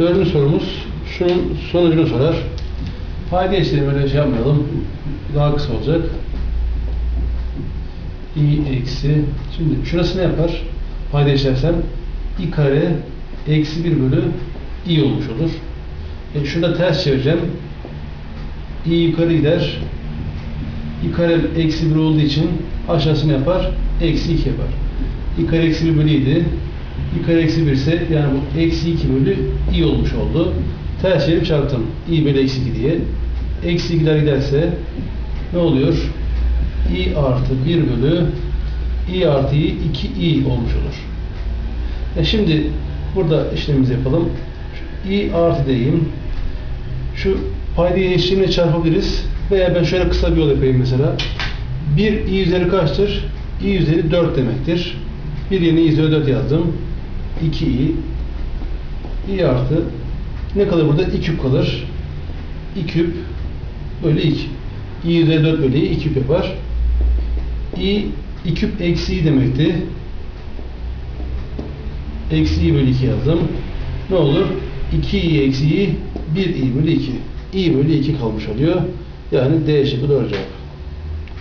Dördüncü sorumuz şunun sonucunu sorar. Payda işlemi şey yapmayalım. Daha kısa olacak. i eksi şimdi şurası ne yapar? Payda işlersem i kare eksi 1 bölü i olmuş olur. E şurada ters çevireceğim. i yukarı gider. i kare eksi 1 olduğu için aşağısı ne yapar? Eksi 2 yapar. i kare eksi 1 bölü i'di. İ kare eksi 1 ise yani bu eksi 2 bölü i olmuş oldu. Ters çevirip çarptım. i bölü eksi 2 diye. Eksi 2'ler giderse ne oluyor? i artı 1 bölü i artı i 2i olmuş olur. E şimdi burada işlemimizi yapalım. İ artı diyeyim. Şu paydayı eşliğine çarpabiliriz. Veya ben şöyle kısa bir yol yapayım mesela. 1 i üzeri kaçtır? i üzeri 4 demektir. Bir yerine i üzeri 4 yazdım. 2i i artı ne kalır burada? 2 küp kalır. 2 küp bölü 2. i üzeri 4 bölü 2 küp yapar. i 2 küp eksi i demekti. Eksi i bölü 2 yazdım. Ne olur? 2i eksi i 1i bölü 2. i bölü 2 kalmış oluyor. Yani D şıkkı doğru cevap.